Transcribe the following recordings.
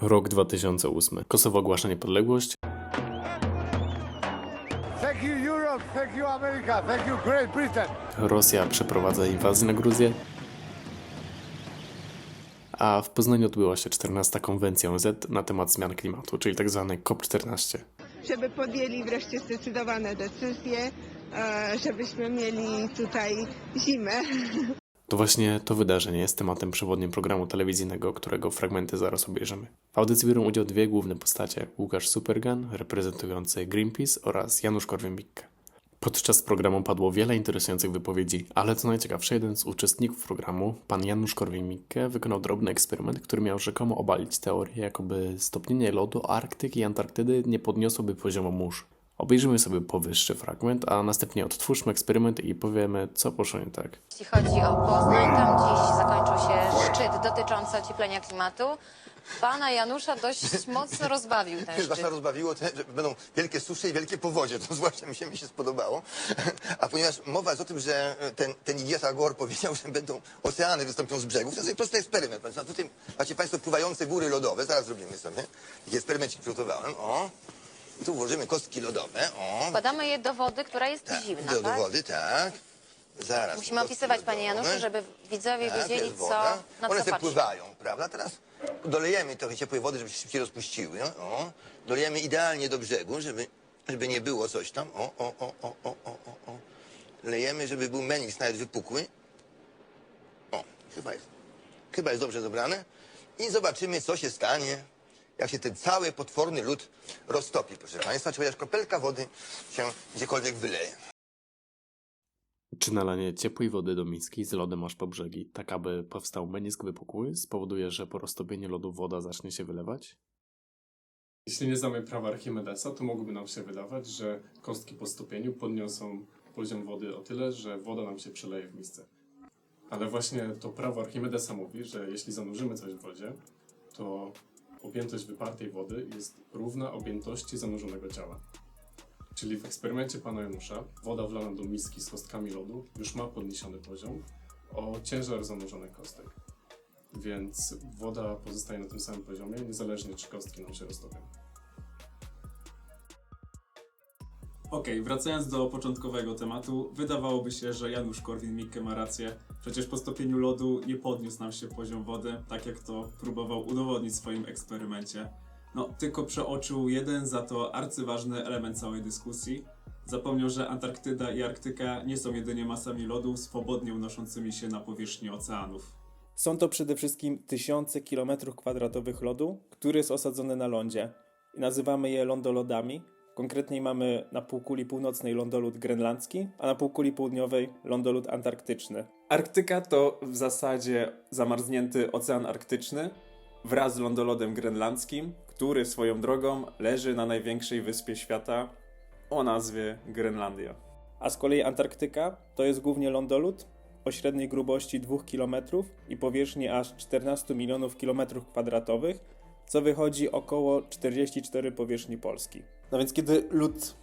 Rok 2008. Kosowo ogłasza niepodległość. Thank you, Europe. Thank you, America. Thank you, Great Britain. Rosja przeprowadza inwazję na Gruzję. A w Poznaniu odbyła się 14. konwencja ONZ na temat zmian klimatu, czyli tzw. COP14. żeby podjęli wreszcie zdecydowane decyzje, e, żebyśmy mieli tutaj zimę. To właśnie to wydarzenie jest tematem przewodnim programu telewizyjnego, którego fragmenty zaraz obejrzymy. W audycji biorą udział dwie główne postacie: Łukasz Supergan, reprezentujący Greenpeace oraz Janusz Korwin-Mikke. Podczas programu padło wiele interesujących wypowiedzi, ale co najciekawsze, jeden z uczestników programu, pan Janusz Korwin-Mikke, wykonał drobny eksperyment, który miał rzekomo obalić teorię, jakoby stopnienie lodu Arktyki i Antarktydy nie podniosłoby poziomu mórz. Obejrzymy sobie powyższy fragment, a następnie odtwórzmy eksperyment i powiemy, co poszło nie tak. Jeśli chodzi o Poznań, tam dziś zakończył się szczyt dotyczący ocieplenia klimatu. Pana Janusza dość mocno rozbawił ten szczyt. was rozbawiło, te, że będą wielkie susze i wielkie powodzie. To zwłaszcza mi się, mi się spodobało. A ponieważ mowa jest o tym, że ten, ten idiota Gore powiedział, że będą oceany wystąpią z brzegów, to jest prosty eksperyment. Patrzcie, no tutaj macie państwo pływające góry lodowe. Zaraz zrobimy sobie. Taki eksperymencik przygotowałem. O. Tu włożymy kostki lodowe. O. Wkładamy je do wody, która jest Tak, zimna, do, do tak? wody, tak. Zaraz. Musimy kostki opisywać, panie lodowe. Januszu, żeby widzowie Tak, wiedzieli, jest co, woda. na One co sobie patrzą. pływają, prawda? Teraz dolejemy trochę ciepłej wody, żeby się szybciej rozpuściły. No? O, dolejemy idealnie do brzegu, żeby, żeby nie było coś tam. O, o, o, o, o, o, o, o. Lejemy, żeby był meniks nawet wypukły. O, chyba jest, chyba jest dobrze dobrane. I zobaczymy, co się stanie, jak się ten cały potworny lód roztopi, proszę Państwa, czy chociaż kropelka wody się gdziekolwiek wyleje. Czy nalanie ciepłej wody do miski z lodem aż po brzegi, tak aby powstał menisk wypukły, spowoduje, że po roztopieniu lodu woda zacznie się wylewać? Jeśli nie znamy prawa Archimedesa, to mogłoby nam się wydawać, że kostki po stopieniu podniosą poziom wody o tyle, że woda nam się przeleje w misce. Ale właśnie to prawo Archimedesa mówi, że jeśli zanurzymy coś w wodzie, to objętość wypartej wody jest równa objętości zanurzonego ciała. Czyli w eksperymencie pana Janusza woda wlana do miski z kostkami lodu już ma podniesiony poziom o ciężar zanurzonych kostek. Więc woda pozostaje na tym samym poziomie, niezależnie czy kostki nam się roztopią. Okej, wracając do początkowego tematu, wydawałoby się, że Janusz Korwin-Mikke ma rację. Przecież po stopieniu lodu nie podniósł nam się poziom wody, tak jak to próbował udowodnić w swoim eksperymencie. No, tylko przeoczył jeden za to arcyważny element całej dyskusji. Zapomniał, że Antarktyda i Arktyka nie są jedynie masami lodu swobodnie unoszącymi się na powierzchni oceanów. Są to przede wszystkim tysiące kilometrów kwadratowych lodu, który jest osadzony na lądzie. Nazywamy je lądolodami. Konkretniej mamy na półkuli północnej lądolód grenlandzki, a na półkuli południowej lądolód antarktyczny. Arktyka to w zasadzie zamarznięty ocean arktyczny wraz z lądolodem grenlandzkim, który swoją drogą leży na największej wyspie świata o nazwie Grenlandia. A z kolei Antarktyka to jest głównie lądolód o średniej grubości 2 km i powierzchni aż 14 milionów km kwadratowych, co wychodzi około 44 powierzchni Polski. No więc kiedy lód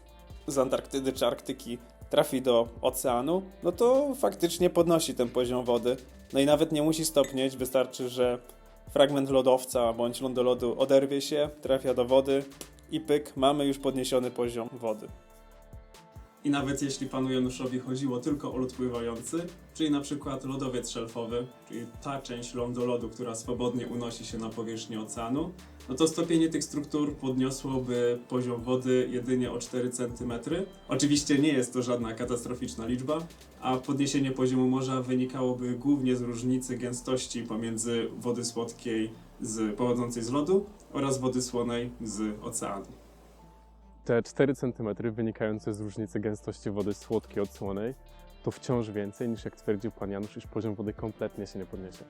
z Antarktydy czy Arktyki trafi do oceanu, no to faktycznie podnosi ten poziom wody. No i nawet nie musi stopnieć, wystarczy, że fragment lodowca bądź lądolodu oderwie się, trafia do wody i pyk, mamy już podniesiony poziom wody. I nawet jeśli panu Januszowi chodziło tylko o lód pływający, czyli na przykład lodowiec szelfowy, czyli ta część lądolodu, która swobodnie unosi się na powierzchnię oceanu, no to stopienie tych struktur podniosłoby poziom wody jedynie o 4 cm. Oczywiście nie jest to żadna katastroficzna liczba, a podniesienie poziomu morza wynikałoby głównie z różnicy gęstości pomiędzy wody słodkiej z, pochodzącej z lodu oraz wody słonej z oceanu. Te 4 cm wynikające z różnicy gęstości wody słodkiej od słonej to wciąż więcej niż jak twierdził pan Janusz, iż poziom wody kompletnie się nie podniesie.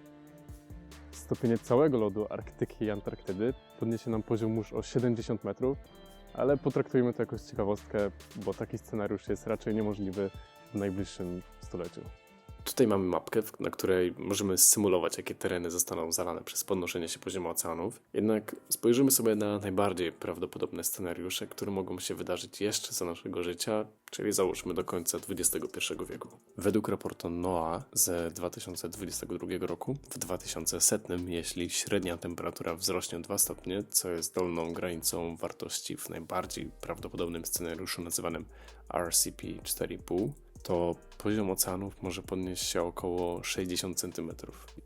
Stopienie całego lodu Arktyki i Antarktydy podniesie nam poziom mórz o 70 metrów, ale potraktujmy to jako ciekawostkę, bo taki scenariusz jest raczej niemożliwy w najbliższym stuleciu. Tutaj mamy mapkę, na której możemy symulować, jakie tereny zostaną zalane przez podnoszenie się poziomu oceanów. Jednak spojrzymy sobie na najbardziej prawdopodobne scenariusze, które mogą się wydarzyć jeszcze za naszego życia, czyli załóżmy do końca XXI wieku. Według raportu NOAA z 2022 roku, w 2100, jeśli średnia temperatura wzrośnie o 2 stopnie, co jest dolną granicą wartości w najbardziej prawdopodobnym scenariuszu nazywanym RCP 4,5, to poziom oceanów może podnieść się około 60 cm.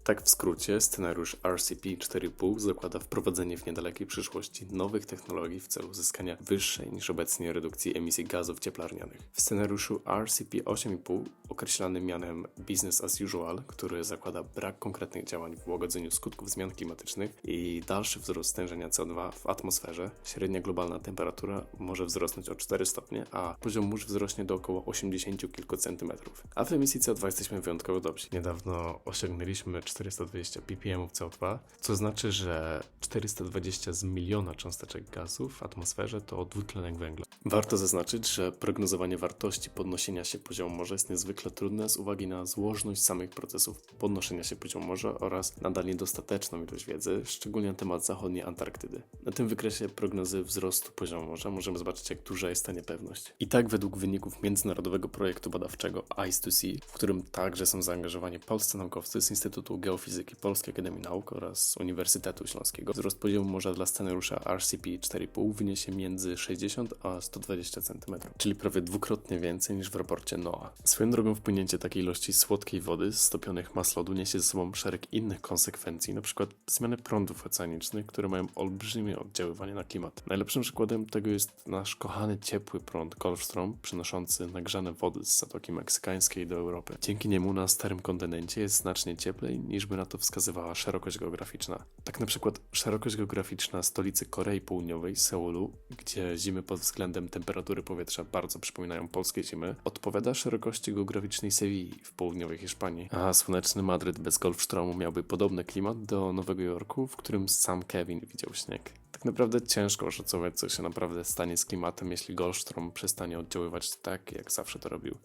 Tak w skrócie, scenariusz RCP 4,5 zakłada wprowadzenie w niedalekiej przyszłości nowych technologii w celu uzyskania wyższej niż obecnie redukcji emisji gazów cieplarnianych. W scenariuszu RCP 8,5 określany mianem Business as Usual, który zakłada brak konkretnych działań w łagodzeniu skutków zmian klimatycznych i dalszy wzrost stężenia CO2 w atmosferze, średnia globalna temperatura może wzrosnąć o 4 stopnie, a poziom mórz wzrośnie do około 80 kilku centymetrów. A w emisji CO2 jesteśmy wyjątkowo dobrzy. Niedawno osiągnęliśmy 420 ppm CO2, co znaczy, że 420 z miliona cząsteczek gazu w atmosferze to dwutlenek węgla. Warto zaznaczyć, że prognozowanie wartości podnosienia się poziomu morza jest niezwykle trudne z uwagi na złożność samych procesów podnoszenia się poziomu morza oraz nadal niedostateczną ilość wiedzy, szczególnie na temat zachodniej Antarktydy. Na tym wykresie prognozy wzrostu poziomu morza możemy zobaczyć, jak duża jest ta niepewność. I tak według wyników międzynarodowego projektu badawczego Ice to Sea, w którym także są zaangażowani polscy naukowcy z Instytutu Geofizyki Polskiej Akademii Nauk oraz Uniwersytetu Śląskiego, wzrost poziomu morza dla scenariusza RCP 4,5 wyniesie między 60 a 120 cm, czyli prawie dwukrotnie więcej niż w raporcie NOAA. Swoją drogą wpłynięcie takiej ilości słodkiej wody z stopionych mas lodu niesie ze sobą szereg innych konsekwencji, np. zmiany prądów oceanicznych, które mają olbrzymie oddziaływanie na klimat. Najlepszym przykładem tego jest nasz kochany ciepły prąd Gulfstream, przynoszący nagrzane wody z Zatoki Meksykańskiej do Europy. Dzięki niemu na starym kontynencie jest znacznie cieplej niż by na to wskazywała szerokość geograficzna. Tak na przykład szerokość geograficzna stolicy Korei Południowej, Seulu, gdzie zimy pod względem temperatury powietrza bardzo przypominają polskie zimy, odpowiada szerokości geograficznej Sewilli w południowej Hiszpanii. A słoneczny Madryt bez Golfstromu miałby podobny klimat do Nowego Jorku, w którym sam Kevin widział śnieg. Tak naprawdę ciężko oszacować, co się naprawdę stanie z klimatem, jeśli Golfstrom przestanie oddziaływać tak, jak zawsze to robił.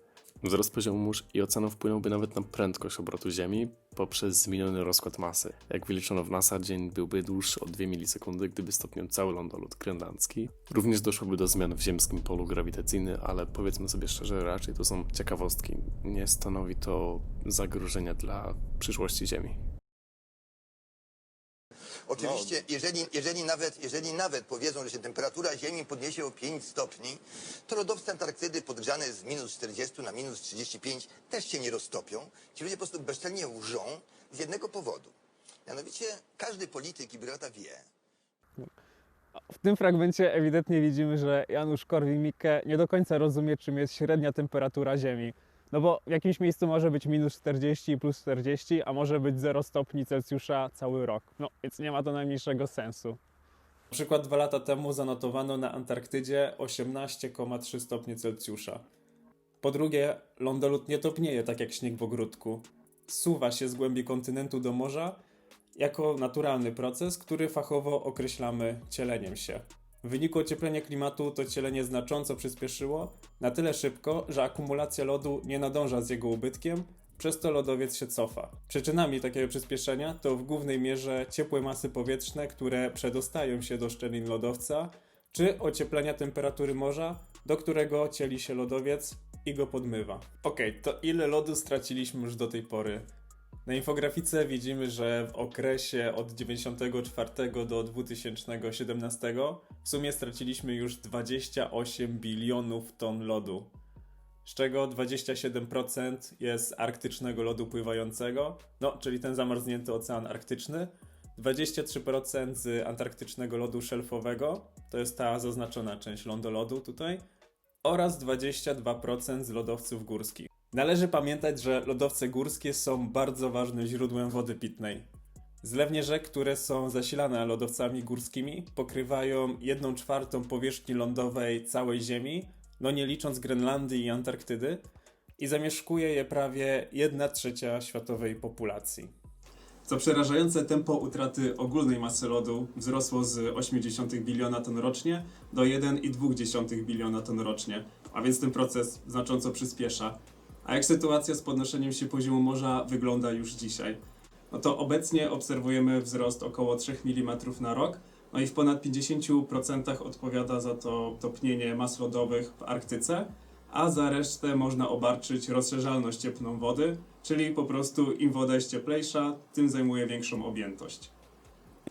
Wzrost poziomu mórz i oceanów wpłynąłby nawet na prędkość obrotu Ziemi poprzez zmieniony rozkład masy. Jak wyliczono w NASA, dzień byłby dłuższy o 2 milisekundy, gdyby stopniał cały lądolud grenlandzki. Również doszłoby do zmian w ziemskim polu grawitacyjnym, ale powiedzmy sobie szczerze, raczej to są ciekawostki. Nie stanowi to zagrożenia dla przyszłości Ziemi. Oczywiście, jeżeli, jeżeli, nawet, jeżeli nawet powiedzą, że się temperatura Ziemi podniesie o 5 stopni, to lodowce Antarktydy podgrzane z minus 40 na minus 35 też się nie roztopią. Ci ludzie po prostu bezczelnie łżą z jednego powodu. Mianowicie każdy polityk i biurokrata wie, W tym fragmencie ewidentnie widzimy, że Janusz Korwin-Mikke nie do końca rozumie, czym jest średnia temperatura Ziemi. No bo w jakimś miejscu może być minus 40 i plus 40, a może być 0 stopni Celsjusza cały rok. No więc nie ma to najmniejszego sensu. Na przykład dwa lata temu zanotowano na Antarktydzie 18,3 stopnie Celsjusza. Po drugie, lądolud nie topnieje tak jak śnieg w ogródku. Zsuwa się z głębi kontynentu do morza jako naturalny proces, który fachowo określamy cieleniem się. W wyniku ocieplenia klimatu to cielenie znacząco przyspieszyło, na tyle szybko, że akumulacja lodu nie nadąża z jego ubytkiem, przez to lodowiec się cofa. Przyczynami takiego przyspieszenia to w głównej mierze ciepłe masy powietrzne, które przedostają się do szczelin lodowca, czy ocieplenia temperatury morza, do którego cieli się lodowiec i go podmywa. Okej, to ile lodu straciliśmy już do tej pory? Na infografice widzimy, że w okresie od 94 do 2017 w sumie straciliśmy już 28 bilionów ton lodu, z czego 27% jest arktycznego lodu pływającego, no czyli ten zamarznięty ocean arktyczny, 23% z antarktycznego lodu szelfowego, to jest ta zaznaczona część lądolodu tutaj, oraz 22% z lodowców górskich. Należy pamiętać, że lodowce górskie są bardzo ważnym źródłem wody pitnej. Zlewnie rzek, które są zasilane lodowcami górskimi, pokrywają 1 czwartą powierzchni lądowej całej Ziemi, no nie licząc Grenlandii i Antarktydy, i zamieszkuje je prawie 1 trzecia światowej populacji. Co przerażające tempo utraty ogólnej masy lodu wzrosło z 0,8 biliona ton rocznie do 1,2 biliona ton rocznie, a więc ten proces znacząco przyspiesza. A jak sytuacja z podnoszeniem się poziomu morza wygląda już dzisiaj? No to obecnie obserwujemy wzrost około 3 mm na rok, no i w ponad 50% odpowiada za to topnienie mas lodowych w Arktyce, a za resztę można obarczyć rozszerzalność cieplną wody, czyli po prostu im woda jest cieplejsza, tym zajmuje większą objętość.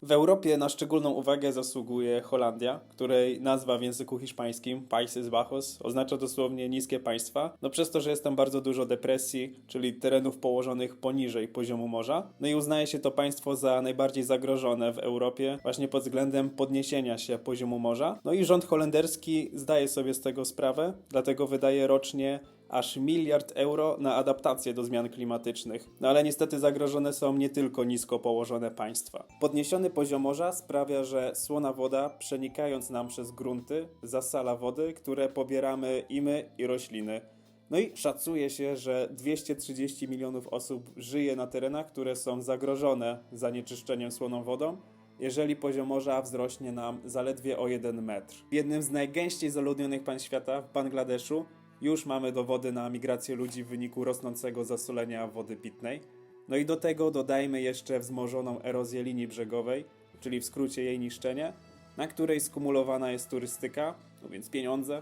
W Europie na szczególną uwagę zasługuje Holandia, której nazwa w języku hiszpańskim Países Bajos oznacza dosłownie niskie państwa, no przez to, że jest tam bardzo dużo depresji, czyli terenów położonych poniżej poziomu morza. No i uznaje się to państwo za najbardziej zagrożone w Europie właśnie pod względem podniesienia się poziomu morza. No i rząd holenderski zdaje sobie z tego sprawę, dlatego wydaje rocznie aż miliard euro na adaptację do zmian klimatycznych. No ale niestety zagrożone są nie tylko nisko położone państwa. Podniesiony poziom morza sprawia, że słona woda przenikając nam przez grunty zasala wody, które pobieramy i my i rośliny. No i szacuje się, że 230 milionów osób żyje na terenach, które są zagrożone zanieczyszczeniem słoną wodą, jeżeli poziom morza wzrośnie nam zaledwie o 1 metr. W jednym z najgęściej zaludnionych państw świata, w Bangladeszu, już mamy dowody na migrację ludzi w wyniku rosnącego zasolenia wody pitnej. No i do tego dodajmy jeszcze wzmożoną erozję linii brzegowej, czyli w skrócie jej niszczenie, na której skumulowana jest turystyka, no więc pieniądze,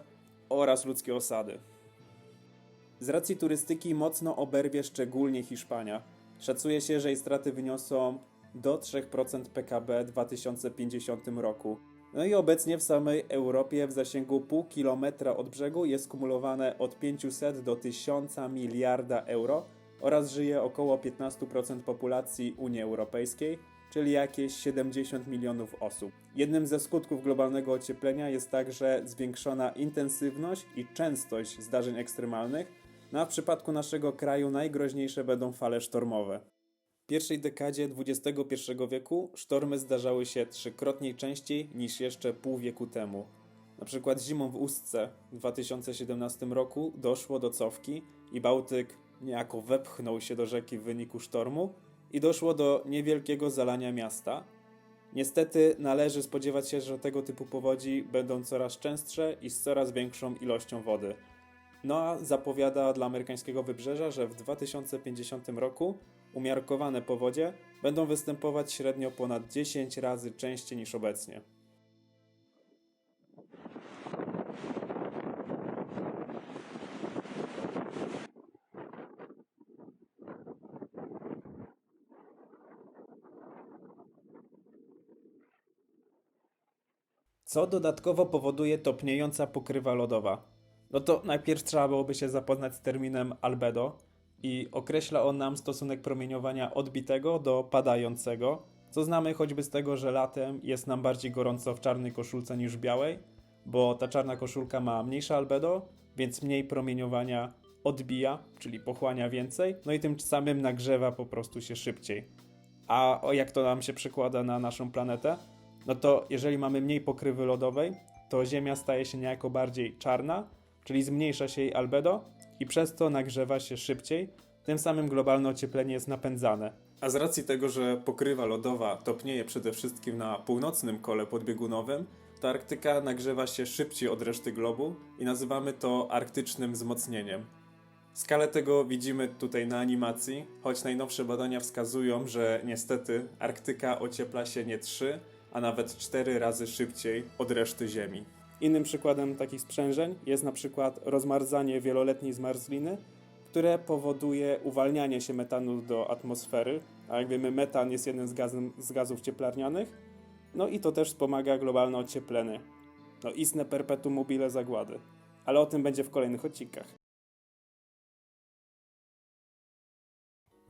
oraz ludzkie osady. Z racji turystyki mocno oberwie szczególnie Hiszpania. Szacuje się, że jej straty wyniosą do 3% PKB w 2050 roku. No i obecnie w samej Europie w zasięgu pół kilometra od brzegu jest skumulowane od 500 do 1000 miliarda euro oraz żyje około 15% populacji Unii Europejskiej, czyli jakieś 70 milionów osób. Jednym ze skutków globalnego ocieplenia jest także zwiększona intensywność i częstość zdarzeń ekstremalnych, no a w przypadku naszego kraju najgroźniejsze będą fale sztormowe. Pierwszej dekadzie XXI wieku sztormy zdarzały się trzykrotnie częściej niż jeszcze pół wieku temu. Na przykład zimą w Ustce w 2017 roku doszło do cofki i Bałtyk niejako wepchnął się do rzeki w wyniku sztormu i doszło do niewielkiego zalania miasta. Niestety należy spodziewać się, że tego typu powodzi będą coraz częstsze i z coraz większą ilością wody. NOAA zapowiada dla amerykańskiego wybrzeża, że w 2050 roku umiarkowane powodzie będą występować średnio ponad 10 razy częściej niż obecnie. Co dodatkowo powoduje topniejąca pokrywa lodowa? No to najpierw trzeba byłoby się zapoznać z terminem albedo i określa on nam stosunek promieniowania odbitego do padającego, co znamy choćby z tego, że latem jest nam bardziej gorąco w czarnej koszulce niż w białej, bo ta czarna koszulka ma mniejsze albedo, więc mniej promieniowania odbija, czyli pochłania więcej, no i tym samym nagrzewa po prostu się szybciej. A jak to nam się przekłada na naszą planetę? No to jeżeli mamy mniej pokrywy lodowej, to Ziemia staje się niejako bardziej czarna, czyli zmniejsza się jej albedo i przez to nagrzewa się szybciej, tym samym globalne ocieplenie jest napędzane. A z racji tego, że pokrywa lodowa topnieje przede wszystkim na północnym kole podbiegunowym, to Arktyka nagrzewa się szybciej od reszty globu i nazywamy to arktycznym wzmocnieniem. Skalę tego widzimy tutaj na animacji, choć najnowsze badania wskazują, że niestety Arktyka ociepla się nie 3, a nawet 4 razy szybciej od reszty Ziemi. Innym przykładem takich sprzężeń jest na przykład rozmarzanie wieloletniej zmarzliny, które powoduje uwalnianie się metanu do atmosfery, a jak wiemy metan jest jednym z, z gazów cieplarnianych, no i to też wspomaga globalne ocieplenie. No istne perpetuum mobile zagłady. Ale o tym będzie w kolejnych odcinkach.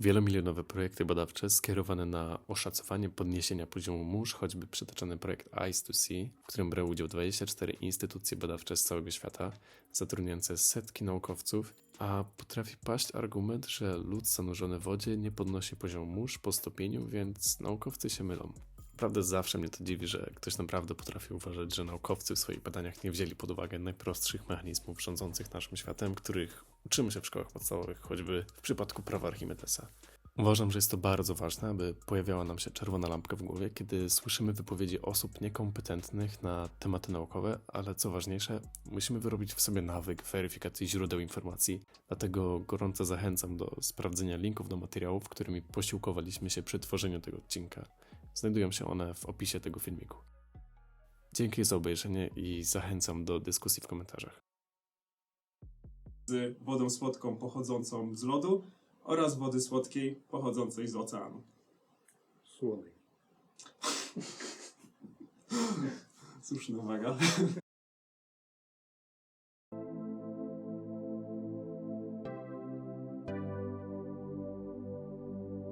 Wielomilionowe projekty badawcze skierowane na oszacowanie podniesienia poziomu mórz, choćby przytoczony projekt Ice to Sea, w którym brały udział 24 instytucje badawcze z całego świata, zatrudniające setki naukowców, a potrafi paść argument, że lód zanurzony w wodzie nie podnosi poziomu mórz po stopieniu, więc naukowcy się mylą. Naprawdę zawsze mnie to dziwi, że ktoś naprawdę potrafi uważać, że naukowcy w swoich badaniach nie wzięli pod uwagę najprostszych mechanizmów rządzących naszym światem, których uczymy się w szkołach podstawowych, choćby w przypadku prawa Archimedesa. Uważam, że jest to bardzo ważne, aby pojawiała nam się czerwona lampka w głowie, kiedy słyszymy wypowiedzi osób niekompetentnych na tematy naukowe, ale co ważniejsze, musimy wyrobić w sobie nawyk weryfikacji źródeł informacji. Dlatego gorąco zachęcam do sprawdzenia linków do materiałów, którymi posiłkowaliśmy się przy tworzeniu tego odcinka. Znajdują się one w opisie tego filmiku. Dzięki za obejrzenie i zachęcam do dyskusji w komentarzach. z wodą słodką pochodzącą z lodu oraz wody słodkiej pochodzącej z oceanu. Słodek. Słuszna uwaga.